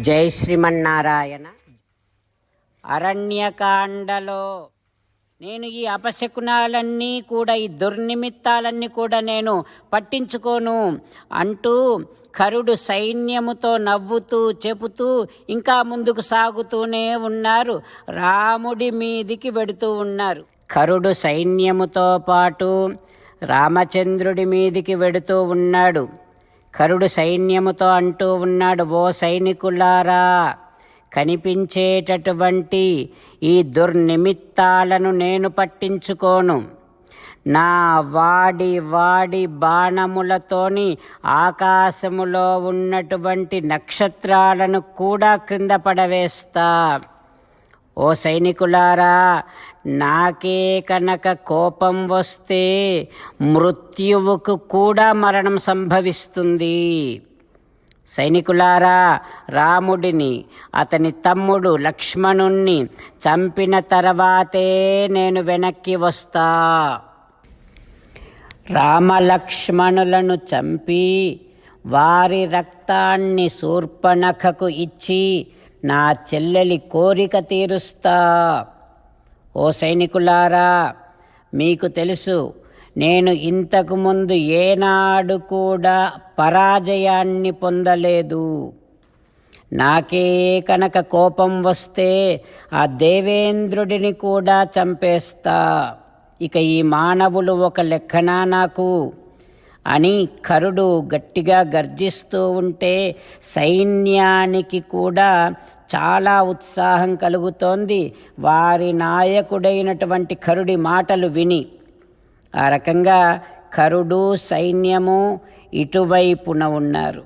జై శ్రీమన్నారాయణ. అరణ్యకాండలో నేను ఈ అపశకునాలన్నీ కూడా ఈ దుర్నిమిత్తాలన్నీ కూడా నేను పట్టించుకోను అంటూ కరుడు సైన్యముతో నవ్వుతూ చెబుతూ ఇంకా ముందుకు సాగుతూనే ఉన్నారు. రాముడి మీదికి వెడుతూ ఉన్నారు. కరుడు సైన్యముతో పాటు రామచంద్రుడి మీదికి వెడుతూ ఉన్నాడు. కరుడు సైన్యముతో అంటూ ఉన్నాడు ఓ సైనికులారా కనిపించేటటువంటి ఈ దుర్నిమిత్తాలను నేను పట్టించుకోను. నా వాడి వాడి బాణములతోని ఆకాశములో ఉన్నటువంటి నక్షత్రాలను కూడా క్రింద పడవేస్తా. ఓ సైనికులారా నాకే కనుక కోపం వస్తే మృత్యువుకు కూడా మరణం సంభవిస్తుంది. సైనికులారా రాముడిని అతని తమ్ముడు లక్ష్మణుణ్ణి చంపిన తర్వాతే నేను వెనక్కి వస్తా. రామలక్ష్మణులను చంపి వారి రక్తాన్ని శూర్పణఖకు ఇచ్చి నా చెల్లెలి కోరిక తీరుస్తా. ఓ సైనికులారా మీకు తెలుసు నేను ఇంతకుముందు ఏనాడు కూడా పరాజయాన్ని పొందలేదు. నాకే కనుక కోపం వస్తే ఆ దేవేంద్రుడిని కూడా చంపేస్తా. ఇక ఈ మానవులు ఒక లెక్కన నాకు? అని కరుడు గట్టిగా గర్జిస్తూ ఉంటే సైన్యానికి కూడా చాలా ఉత్సాహం కలుగుతోంది. వారి నాయకుడైనటువంటి కరుడి మాటలు విని. ఆ రకంగా కరుడు సైన్యము ఇటువైపున ఉన్నారు.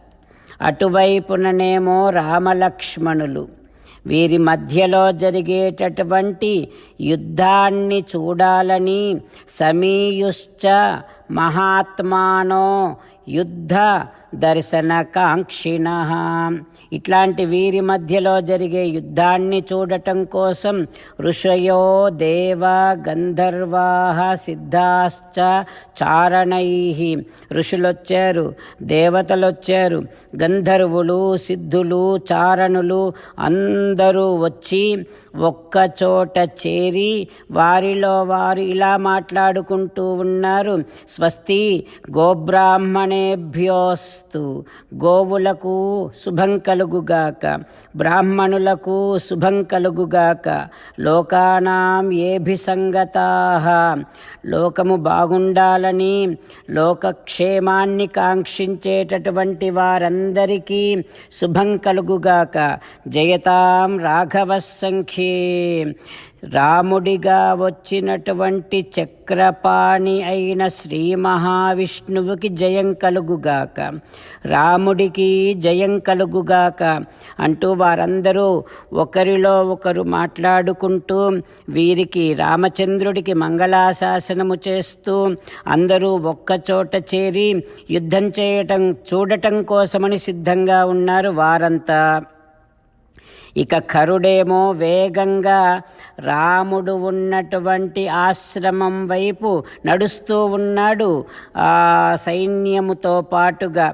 అటువైపుననేమో రామలక్ష్మణులు. వీరి మధ్యలో జరిగేటటువంటి యుద్ధాన్ని చూడాలని సమీయుశ్చ మహాత్మానో యుద్ధ దర్శనకాంక్షిణ. ఇట్లాంటి వీరి మధ్యలో జరిగే యుద్ధాన్ని చూడటం కోసం ఋషయో దేవ గంధర్వా సిద్ధాశ్చ చారణై. ఋషులొచ్చారు దేవతలొచ్చారు గంధర్వులు సిద్ధులు చారణులు అందరూ వచ్చి ఒక్కచోట చేరి వారిలో వారు ఇలా మాట్లాడుకుంటూ ఉన్నారు. స్వస్తి గోబ్రాహ్మణేభ్యోస్తు గోవులకు శుభం కలుగుగాక బ్రాహ్మణులకు శుభం కలుగుగాక లోకానాం ఏభిసంగతా. లోకము బాగుండాలని లోకక్షేమాన్ని కాంక్షించేటటువంటి వారందరికీ శుభం కలుగుగాక. జయతాం రాఘవ సంఖ్యే రాముడిగా వచ్చినటువంటి చక్రపాణి అయిన శ్రీ మహావిష్ణువుకి జయం కలుగుగాక. రాముడికి జయం కలుగుగాక అంటూ వారందరూ ఒకరిలో ఒకరు మాట్లాడుకుంటూ వీరికి రామచంద్రుడికి మంగళాశాసనము చేస్తూ అందరూ ఒక్కచోట చేరి యుద్ధం చేయటం చూడటం కోసమని సిద్ధంగా ఉన్నారు వారంతా. ఇక కరుడేమో వేగంగా రాముడు ఉన్నటువంటి ఆశ్రమం వైపు నడుస్తూ ఉన్నాడు ఆ సైన్యముతో పాటుగా.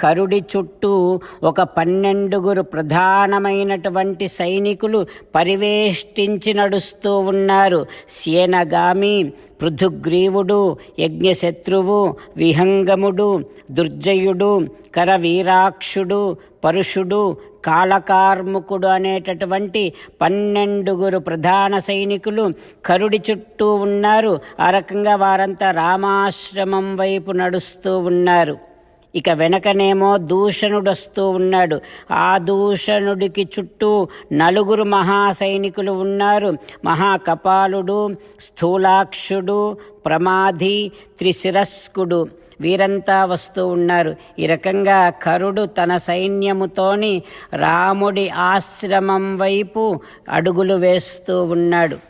కరుడి చుట్టూ ఒక పన్నెండుగురు ప్రధానమైనటువంటి సైనికులు పరివేష్టించి నడుస్తూ ఉన్నారు. సేనగామి పృథుగ్రీవుడు యజ్ఞశత్రువు విహంగముడు దుర్జయుడు కరవీరాక్షుడు పరుషుడు కాళకార్ముకుడు అనేటటువంటి పన్నెండుగురు ప్రధాన సైనికులు కరుడి చుట్టూ ఉన్నారు. ఆ రకంగా వారంతా రామాశ్రమం వైపు నడుస్తూ ఉన్నారు. ఇక వెనకనేమో దూషణుడు వస్తూ ఉన్నాడు. ఆ దూషణుడికి చుట్టూ నలుగురు మహాసైనికులు ఉన్నారు. మహాకపాలుడు స్థూలాక్షుడు ప్రమాధి త్రిశిరస్కుడు వీరంతా వస్తూ ఉన్నారు. ఈ రకంగా కరుడు తన సైన్యముతోని రాముడి ఆశ్రమం వైపు అడుగులు వేస్తూ ఉన్నాడు.